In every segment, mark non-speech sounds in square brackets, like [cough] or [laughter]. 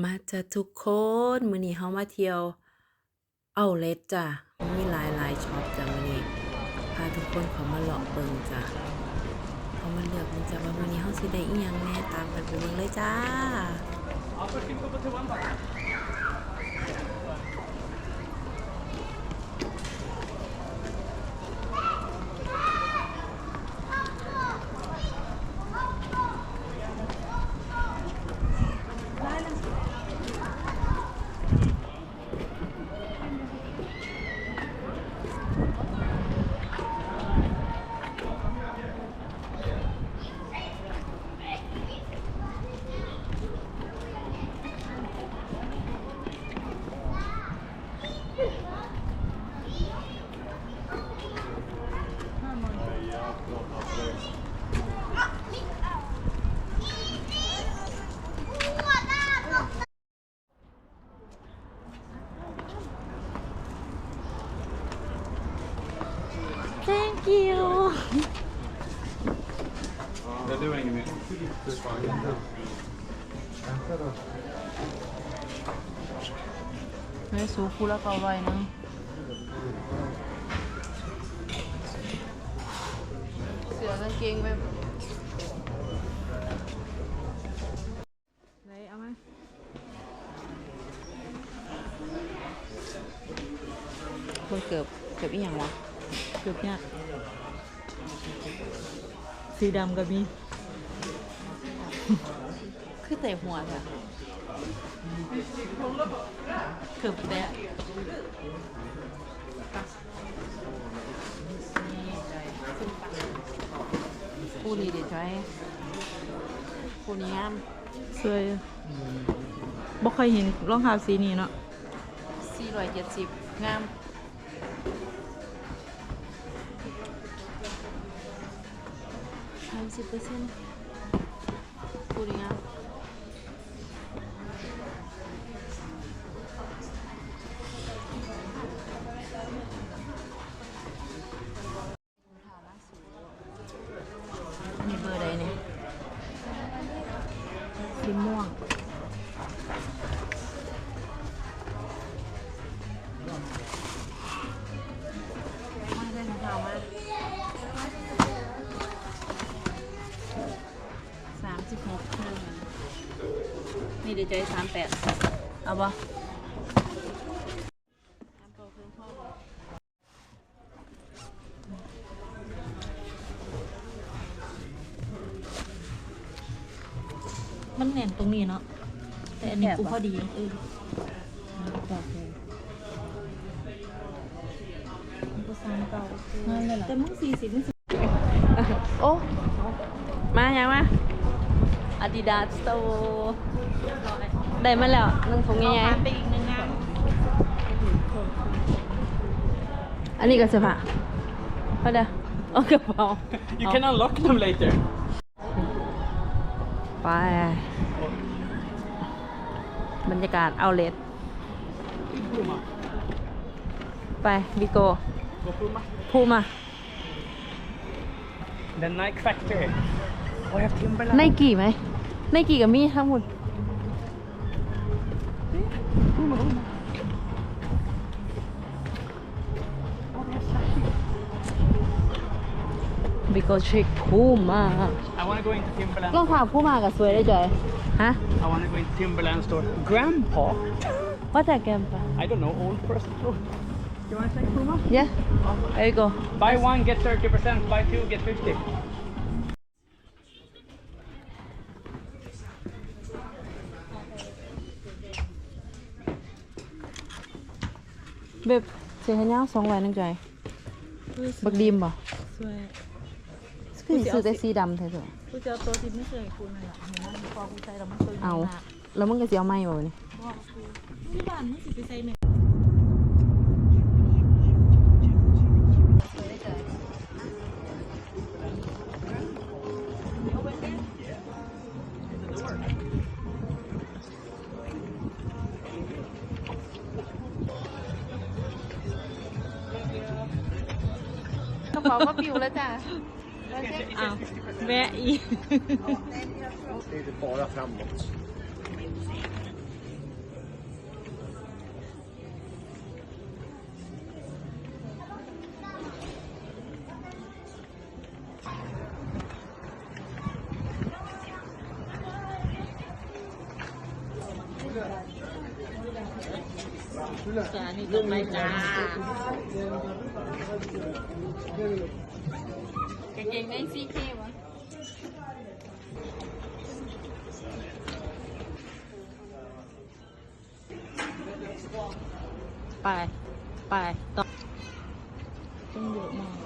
มาจะทุกคนมื้อนี้เฮามาเที่ยวเอาเลทจ้ะมีหลายหลายช็อปจ้ะมื้อนี้พาทุกคนเขามาหลอกเบิ่งจ้ะเขามาเลือกมันจ้ะว่ามื้อนี้เฮาสิได้อีหยังแน่ตามกันไปเบิ่งเลยจ้า Thank you Jag du har ingen mer? ไม่สูคูละเก้าร้อยนึงเสือกางเกงแบบไหนเอาไหมคนเกือบเกือบอีหยังวะ เกือบเนี่ยสีดำกับมี คือเตะหัวเถอะเกือบแตะคู่นี้เดี๋ยวใช้คู่นี้งามสวยบ่เคยเห็นรองเท้าสีนี้เนาะ470 งาม 30เปอร์เซ็นต์คู่นี้งามอันนี้เบอร์ใดเนี่ยสีม่วง นี่เดี๋ยวใจสามแปดเอาปะสามเก้าครึ่งพ่อบอกมันแน่นตรงนี้เนาะแต่อันนี้กูพอดีเออบอกเลยมันก็สามเก่านั่นเลยเหรอแต่มึงสี่สิบมึงสิโอ้มายังมา Adidas Store ได้มาแล้วนึ่งถุงใหญ่ไปอีกหนึ่งงานๆอันนี้ก็เสื้อผ้าเอาเด้อเอากระเป๋า You can unlock them later. ไป บรรยากาศเอาเลทไปบิโก Gå Puma. พูมา The Nike Factory. Oh, jag har Timberland. ไนกี่ไหม ไนกี่กับมี่ทั้งหมดบิโกเช็คพูมา I want to go into Timberland. รองเท้าพูมากับสวยได้จอยฮะ I want to go into Timberland store. Grandpa? [laughs] ว่าแต่แกมปะ I don't know, old person. Oh. [laughs] You want to take Puma? yeah there you go Buy one, get 30%. Buy two, get 50. เบบเสียขยาวสองร้อยนึงจอยบักดีมบ่สวยคือสิซื้อแต่สีดำเถอะกูจะเอาตัวที่ไม่เคยคุณเลยล่ะเห็นไหมพอกูใส่แล้วมันเคยเอาหนักแล้วมึงก็สิเอาไม้บ่วะนี่บอกกูนี่บ้านมึงสิไปใส่แม่ ระเป๋าก็ปิวแล้วจ้ะอ้าวแวะอีก Det är bara framåt. จานี่ต้องไปจ้ากางเกงในซีเควะไป ไป ต่อต้องเยอะมาก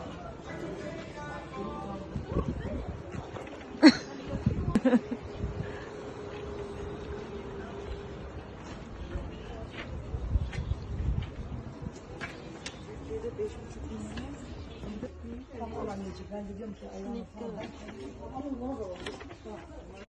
Beş buçuk milyon. Tamam anneciğim ben diyorum ki Allah'ım. Ama ne olur.